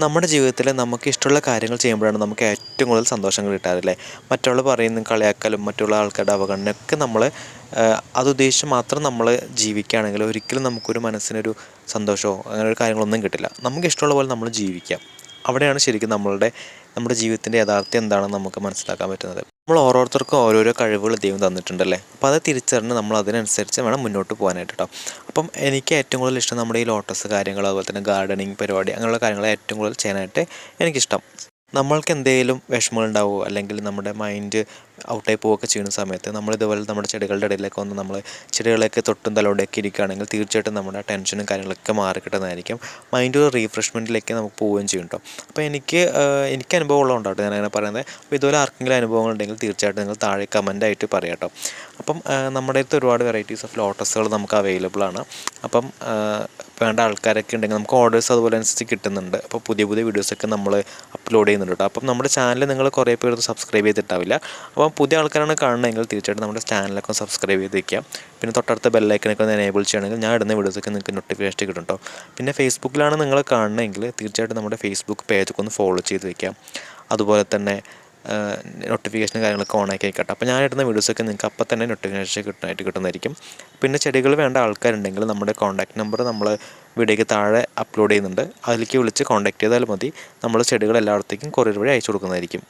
നമ്മുടെ ജീവിതത്തിൽ നമുക്ക് ഇഷ്ടമുള്ള കാര്യങ്ങൾ ചെയ്യുമ്പോഴാണ് നമുക്ക് ഏറ്റവും കൂടുതൽ സന്തോഷം കിട്ടാറില്ലേ? മറ്റുള്ള പറയുന്ന കളിയാക്കലും മറ്റുള്ള ആൾക്കാരുടെ അവഗണനയൊക്കെ നമ്മൾ അതുദ്ദേശിച്ച് മാത്രം നമ്മൾ ജീവിക്കുകയാണെങ്കിൽ ഒരിക്കലും നമുക്കൊരു മനസ്സിനൊരു സന്തോഷമോ അങ്ങനെ ഒരു കാര്യങ്ങളൊന്നും കിട്ടില്ല. നമുക്ക് ഇഷ്ടമുള്ള പോലെ നമ്മൾ ജീവിക്കാം. അവിടെയാണ് ശരിക്കും നമ്മളുടെ നമ്മുടെ ജീവിതത്തിന്റെ യഥാർത്ഥ്യം എന്താണെന്ന് നമുക്ക് മനസ്സിലാക്കാൻ പറ്റുന്നത്. നമ്മൾ ഓരോരുത്തർക്കും ഓരോരോ കഴിവുകൾ ദൈവം തന്നിട്ടുണ്ടല്ലേ? അപ്പോൾ അത് തിരിച്ചറിഞ്ഞ് നമ്മൾ അതിനനുസരിച്ച് വേണം മുന്നോട്ട് പോകാനായിട്ട് കേട്ടോ അപ്പം എനിക്ക് ഏറ്റവും കൂടുതൽ ഇഷ്ടം നമ്മുടെ ഈ ലോട്ടസ് കാര്യങ്ങൾ അതുപോലെ തന്നെ ഗാർഡനിങ് പരിപാടി അങ്ങനെയുള്ള കാര്യങ്ങൾ ഏറ്റവും കൂടുതൽ ചെയ്യാനായിട്ട് എനിക്കിഷ്ടം. നമ്മൾക്ക് എന്തെങ്കിലും വിഷമങ്ങളുണ്ടാവുമോ അല്ലെങ്കിൽ നമ്മുടെ മൈൻഡ് ഔട്ടായി പോവുകയൊക്കെ ചെയ്യുന്ന സമയത്ത് നമ്മൾ ഇതുപോലെ നമ്മുടെ ചെടികളുടെ ഇടയിലൊക്കെ വന്ന് നമ്മൾ ചെടികളൊക്കെ തൊട്ടും തലോടെയൊക്കെ ഇരിക്കുകയാണെങ്കിൽ തീർച്ചയായിട്ടും നമ്മുടെ ടെൻഷനും കാര്യങ്ങളൊക്കെ മാറി കിട്ടുന്നതായിരിക്കും. മൈൻഡ് ഒരു റീഫ്രഷ്മെന്റിലേക്ക് നമുക്ക് പോവുകയും ചെയ്യും കേട്ടോ അപ്പോൾ എനിക്ക് എനിക്ക് അനുഭവം ഉള്ളതുകൊണ്ടാണ് ഞാൻ അങ്ങനെ പറയുന്നത്. അപ്പോൾ ഇതുപോലെ ആർക്കെങ്കിലും അനുഭവങ്ങൾ ഉണ്ടെങ്കിൽ തീർച്ചയായിട്ടും നിങ്ങൾ താഴെ കമന്റായിട്ട് പറയാം കേട്ടോ അപ്പം നമ്മുടെ അടുത്ത് ഒരുപാട് വെറൈറ്റീസ് ഓഫ് ലോട്ടസുകൾ നമുക്ക് അവൈലബിൾ ആണ്. അപ്പം വേണ്ട ആൾക്കാരൊക്കെ ഉണ്ടെങ്കിൽ നമുക്ക് ഓർഡേഴ്സ് അതുപോലെ അനുസരിച്ച് കിട്ടുന്നുണ്ട്. അപ്പോൾ പുതിയ പുതിയ വീഡിയോസൊക്കെ നമ്മൾ അപ്ലോഡ് ചെയ്യുന്നുണ്ട് കേട്ടോ അപ്പം നമ്മുടെ ചാനൽ നിങ്ങൾ കുറേ പേർ സബ്സ്ക്രൈബ് ചെയ്തിട്ടാവില്ല. അപ്പം പുതിയ ആൾക്കാരാണ് കാണണമെങ്കിൽ തീർച്ചയായിട്ടും നമ്മുടെ ചാനലൊക്കെ സബ്സ്ക്രൈബ് ചെയ്ത് വയ്ക്കുക പിന്നെ തൊട്ടടുത്ത ബെല്ലൈക്കനൊക്കെ ഒന്ന് എനേബിൾ ചെയ്യണമെങ്കിൽ ഞാൻ ഇടുന്ന വീഡിയോസൊക്കെ നിങ്ങൾക്ക് നോട്ടിഫിക്കേഷൻ കിട്ടും പിന്നെ ഫേസ്ബുക്കിലാണ് നിങ്ങൾ കാണണമെങ്കിൽ തീർച്ചയായിട്ടും നമ്മുടെ ഫേസ്ബുക്ക് പേജൊക്കെ ഒന്ന് ഫോളോ ചെയ്ത് വയ്ക്കാം അതുപോലെ തന്നെ നോട്ടിഫിക്കേഷനും കാര്യങ്ങളൊക്കെ ഓൺ ആക്കി വെക്കട്ടെ. അപ്പോൾ ഞാൻ ഇടുന്ന വീഡിയോസൊക്കെ നിങ്ങൾക്ക് അപ്പം തന്നെ നോട്ടിഫിക്കേഷൻ കിട്ടുന്നതായിട്ട് കിട്ടുന്നതായിരിക്കും. പിന്നെ ചെടികൾ വേണ്ട ആൾക്കാരുണ്ടെങ്കിൽ നമ്മുടെ കോൺടാക്റ്റ് നമ്പർ നമ്മൾ വീഡിയോയ്ക്ക് താഴെ അപ്ലോഡ് ചെയ്യുന്നുണ്ട്. അതിലേക്ക് വിളിച്ച് കോൺടാക്ട് ചെയ്താൽ മതി. നമ്മൾ ചെടികൾ എല്ലായിടത്തേക്കും കൊറിയർ വഴി അയച്ചു കൊടുക്കുന്നതായിരിക്കും.